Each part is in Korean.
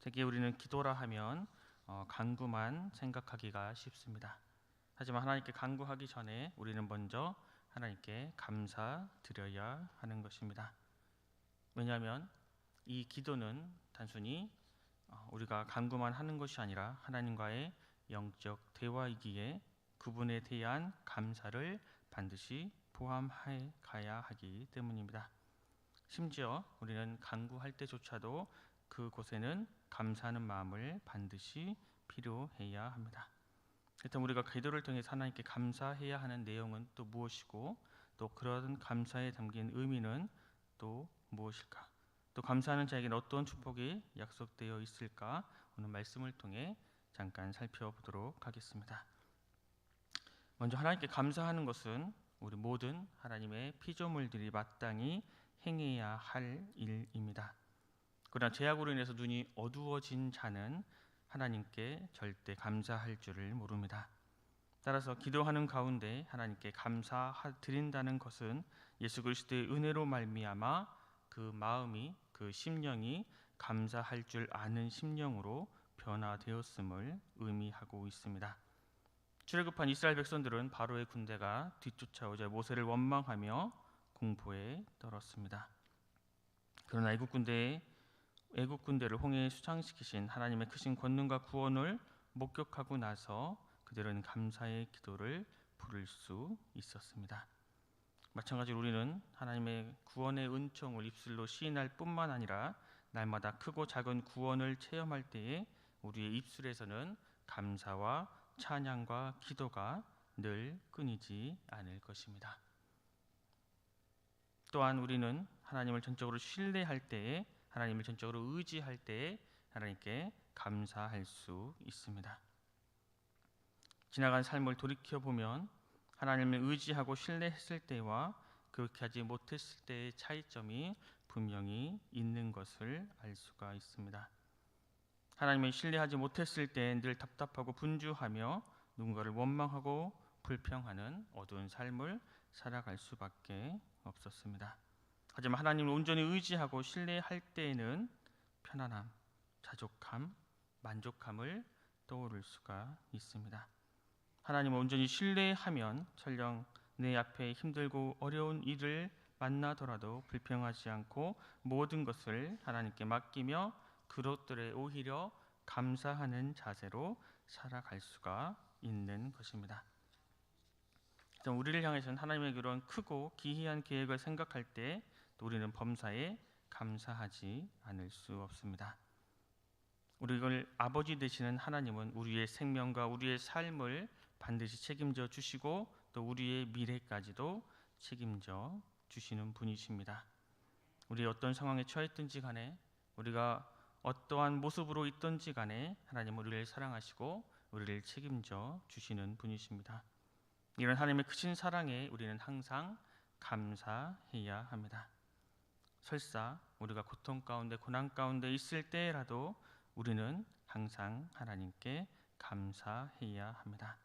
특히 우리는 기도라 하면 어, 간구만 생각하기가 쉽습니다. 하지만 하나님께 간구하기 전에 우리는 먼저 하나님께 감사드려야 하는 것입니다. 왜냐하면 이 기도는 단순히 어, 우리가 간구만 하는 것이 아니라 하나님과의 영적 대화이기에 그분에 대한 감사를 반드시 포함해 가야 하기 때문입니다. 심지어 우리는 간구할 때조차도 그곳에는 감사하는 마음을 반드시 필요해야 합니다. 일단 우리가 기도를 통해 하나님께 감사해야 하는 내용은 또 무엇이고 또 그런 감사에 담긴 의미는 또 무엇일까? 또 감사하는 자에게는 어떤 축복이 약속되어 있을까? 오늘 말씀을 통해 잠깐 살펴보도록 하겠습니다. 먼저 하나님께 감사하는 것은 우리 모든 하나님의 피조물들이 마땅히 행해야 할 일입니다. 그러나 죄악으로 인해서 눈이 어두워진 자는 하나님께 절대 감사할 줄을 모릅니다. 따라서 기도하는 가운데 하나님께 감사 드린다는 것은 예수 그리스도의 은혜로 말미암아 그 마음이 그 심령이 감사할 줄 아는 심령으로 변화되었음을 의미하고 있습니다. 출애굽한 이스라엘 백성들은 바로의 군대가 뒤쫓아오자 모세를 원망하며 공포에 떨었습니다. 그러나 애국 군대의 애국 군대를 홍해에 수장시키신 하나님의 크신 권능과 구원을 목격하고 나서 그들은 감사의 기도를 부를 수 있었습니다. 마찬가지로 우리는 하나님의 구원의 은총을 입술로 시인할 뿐만 아니라 날마다 크고 작은 구원을 체험할 때에 우리의 입술에서는 감사와 찬양과 기도가 늘 끊이지 않을 것입니다. 또한 우리는 하나님을 전적으로 신뢰할 때에 하나님을 전적으로 의지할 때에 하나님께 감사할 수 있습니다. 지나간 삶을 돌이켜 보면 하나님을 의지하고 신뢰했을 때와 그렇게 하지 못했을 때의 차이점이 분명히 있는 것을 알 수가 있습니다. 하나님을 신뢰하지 못했을 때늘 답답하고 분주하며 누군가를 원망하고 불평하는 어두운 삶을 살아갈 수밖에 없었습니다. 하지만 하나님을 온전히 의지하고 신뢰할 때에는 편안함, 자족함, 만족함을 떠오를 수가 있습니다. 하나님을 온전히 신뢰하면 설령 내 앞에 힘들고 어려운 일을 만나더라도 불평하지 않고 모든 것을 하나님께 맡기며 그것들에 오히려 감사하는 자세로 살아갈 수가 있는 것입니다. 우리를 향해서는 하나님의 그런 크고 기이한 계획을 생각할 때 우리는 범사에 감사하지 않을 수 없습니다. 우리를 아버지 되시는 하나님은 우리의 생명과 우리의 삶을 반드시 책임져 주시고 또 우리의 미래까지도 책임져 주시는 분이십니다. 우리 어떤 상황에 처했든지 간에 우리가 어떠한 모습으로 있든지 간에 하나님 우리를 사랑하시고 우리를 책임져 주시는 분이십니다. 이런 하나님의 크신 사랑에 우리는 항상 감사해야 합니다. 설사 우리가 고통 가운데 고난 가운데 있을 때라도 우리는 항상 하나님께 감사해야 합니다.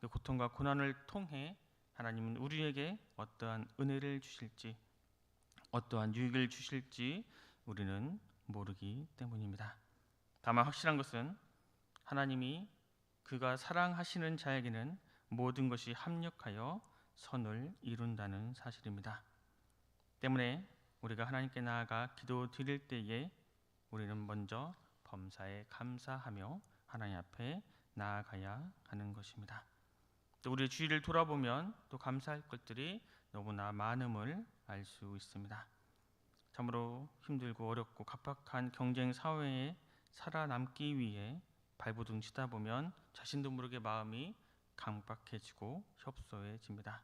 그 고통과 고난을 통해 하나님은 우리에게 어떠한 은혜를 주실지 어떠한 유익을 주실지 우리는 모르기 때문입니다. 다만 확실한 것은 하나님이 그가 사랑하시는 자에게는 모든 것이 합력하여 선을 이룬다는 사실입니다. 때문에 우리가 하나님께 나아가 기도 드릴 때에 우리는 먼저 범사에 감사하며 하나님 앞에 나아가야 하는 것입니다. 또 우리의 주위를 돌아보면 또 감사할 것들이 너무나 많음을 알 수 있습니다. 참으로 힘들고 어렵고 각박한 경쟁 사회에 살아남기 위해 발버둥 치다 보면 자신도 모르게 마음이 강박해지고 협소해집니다.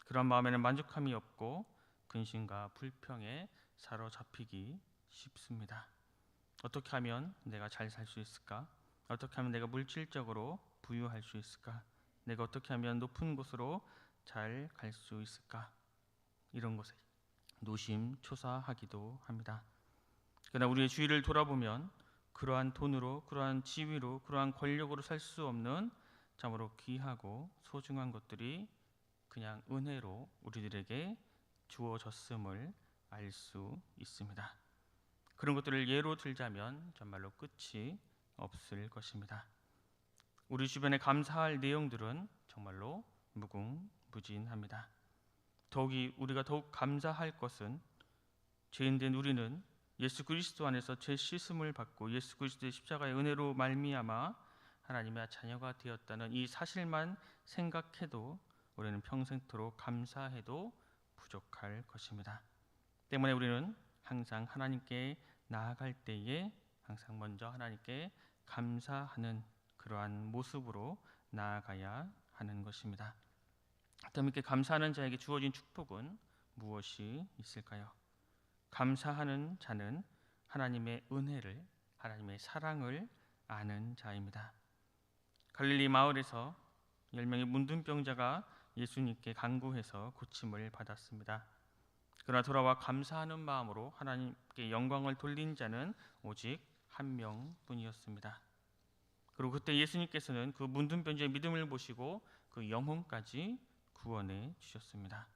그런 마음에는 만족함이 없고 근심과 불평에 사로잡히기 쉽습니다. 어떻게 하면 내가 잘 살 수 있을까? 어떻게 하면 내가 물질적으로 부유할 수 있을까? 내가 어떻게 하면 높은 곳으로 잘 갈 수 있을까? 이런 것에 노심초사하기도 합니다. 그러나 우리의 주위를 돌아보면 그러한 돈으로, 그러한 지위로, 그러한 권력으로 살 수 없는 참으로 귀하고 소중한 것들이 그냥 은혜로 우리들에게 주어졌음을 알 수 있습니다. 그런 것들을 예로 들자면 정말로 끝이 없을 것입니다. 우리 주변에 감사할 내용들은 정말로 무궁무진합니다. 더욱이 우리가 더욱 감사할 것은 죄인된 우리는 예수 그리스도 안에서 죄 씻음을 받고 예수 그리스도의 십자가의 은혜로 말미암아 하나님의 자녀가 되었다는 이 사실만 생각해도 우리는 평생토록 감사해도 부족할 것입니다. 때문에 우리는 항상 하나님께 나아갈 때에 항상 먼저 하나님께 감사하는 그러한 모습으로 나아가야 하는 것입니다. 하나님께 감사하는 자에게 주어진 축복은 무엇이 있을까요? 감사하는 자는 하나님의 은혜를 하나님의 사랑을 아는 자입니다. 갈릴리 마을에서 열 명의 문둥병자가 예수님께 간구해서 고침을 받았습니다. 그러나 돌아와 감사하는 마음으로 하나님께 영광을 돌린 자는 오직 한 명뿐이었습니다. 그리고 그때 예수님께서는 그 문둥병자의 믿음을 보시고 그 영혼까지 구원해 주셨습니다.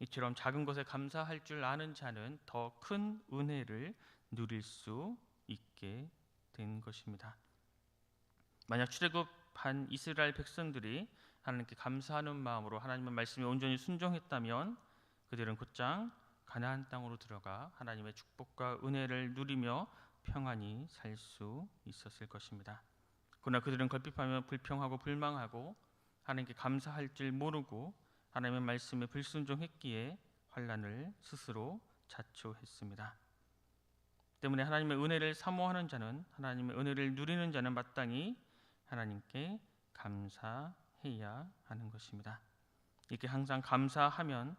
이처럼 작은 것에 감사할 줄 아는 자는 더 큰 은혜를 누릴 수 있게 된 것입니다. 만약 출애굽한 이스라엘 백성들이 하나님께 감사하는 마음으로 하나님의 말씀에 온전히 순종했다면 그들은 곧장 가나안 땅으로 들어가 하나님의 축복과 은혜를 누리며 평안히 살 수 있었을 것입니다. 그러나 그들은 걸핏하며 불평하고 불망하고 하나님께 감사할 줄 모르고 하나님의 말씀에 불순종했기에 환란을 스스로 자초했습니다. 때문에 하나님의 은혜를 사모하는 자는 하나님의 은혜를 누리는 자는 마땅히 하나님께 감사 해야 하는 것입니다. 이렇게 항상 감사하면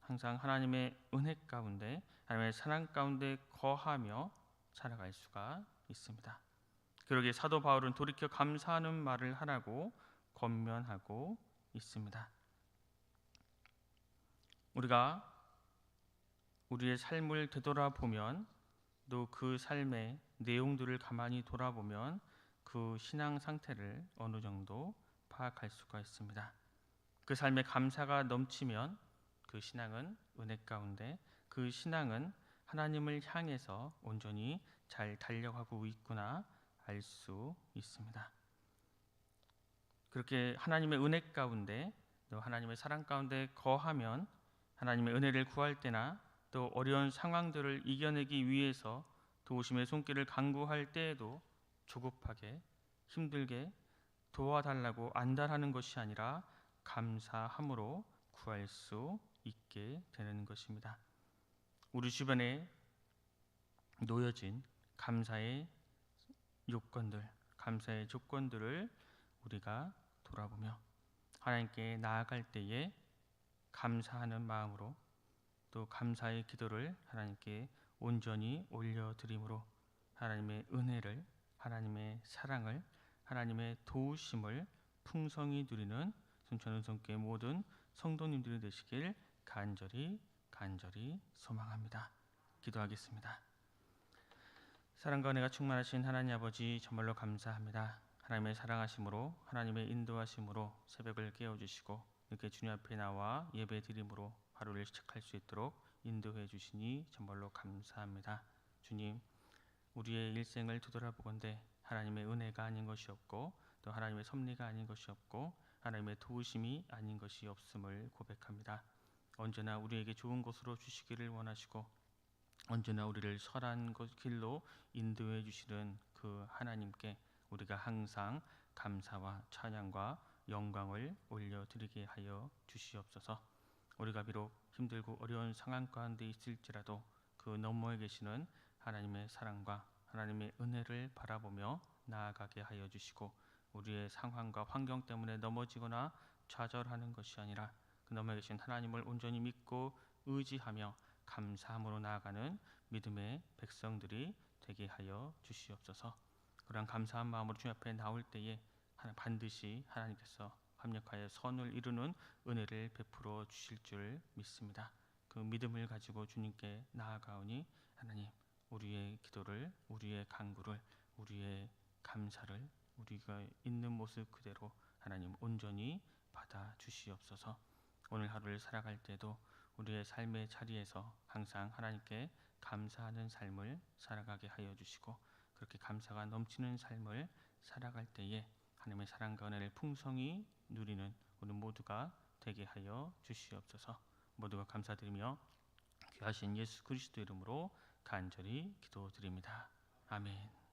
항상 하나님의 은혜 가운데 하나님의 사랑 가운데 거하며 살아갈 수가 있습니다. 그러기에 사도 바울은 돌이켜 감사하는 말을 하라고 권면하고 있습니다. 우리가 우리의 삶을 되돌아보면 또 그 삶의 내용들을 가만히 돌아보면 그 신앙 상태를 어느 정도 파악할 수가 있습니다. 그 삶에 감사가 넘치면 그 신앙은 은혜 가운데 그 신앙은 하나님을 향해서 온전히 잘 달려가고 있구나 알 수 있습니다. 그렇게 하나님의 은혜 가운데 또 하나님의 사랑 가운데 거하면 하나님의 은혜를 구할 때나 또 어려운 상황들을 이겨내기 위해서 도우심의 손길을 간구할 때에도 조급하게 힘들게 도와달라고 안달하는 것이 아니라 감사함으로 구할 수 있게 되는 것입니다. 우리 주변에 놓여진 감사의 요건들, 감사의 조건들을 우리가 돌아보며 하나님께 나아갈 때에 감사하는 마음으로 또 감사의 기도를 하나님께 온전히 올려드림으로 하나님의 은혜를 하나님의 사랑을 하나님의 도우심을 풍성히 누리는 순천은 성교회 모든 성도님들이 되시길 간절히 간절히 소망합니다. 기도하겠습니다. 사랑과 은혜가 충만하신 하나님 아버지 정말로 감사합니다. 하나님의 사랑하심으로 하나님의 인도하심으로 새벽을 깨워 주시고 이렇게 주님 앞에 나와 예배 드림으로 하루를 시작할 수 있도록 인도해 주시니 정말로 감사합니다. 주님, 우리의 일생을 되돌아보건대 하나님의 은혜가 아닌 것이 없고 또 하나님의 섭리가 아닌 것이 없고 하나님의 도우심이 아닌 것이 없음을 고백합니다. 언제나 우리에게 좋은 곳으로 주시기를 원하시고 언제나 우리를 선한 길로 인도해 주시는 그 하나님께 우리가 항상 감사와 찬양과 영광을 올려드리게 하여 주시옵소서. 우리가 비록 힘들고 어려운 상황 가운데 있을지라도 그 너머에 계시는 하나님의 사랑과 하나님의 은혜를 바라보며 나아가게 하여 주시고 우리의 상황과 환경 때문에 넘어지거나 좌절하는 것이 아니라 그 너머에 계신 하나님을 온전히 믿고 의지하며 감사함으로 나아가는 믿음의 백성들이 되게 하여 주시옵소서. 그러한 감사한 마음으로 주님 앞에 나올 때에 반드시 하나님께서 합력하여 선을 이루는 은혜를 베풀어 주실 줄 믿습니다. 그 믿음을 가지고 주님께 나아가오니 하나님 우리의 기도를 우리의 간구를 우리의 감사를 우리가 있는 모습 그대로 하나님 온전히 받아 주시옵소서. 오늘 하루를 살아갈 때도 우리의 삶의 자리에서 항상 하나님께 감사하는 삶을 살아가게 하여 주시고 그렇게 감사가 넘치는 삶을 살아갈 때에 하나님의 사랑과 은혜를 풍성히 누리는 우리 모두가 되게 하여 주시옵소서. 모두가 감사드리며 귀하신 예수 그리스도 이름으로 간절히 기도드립니다. 아멘.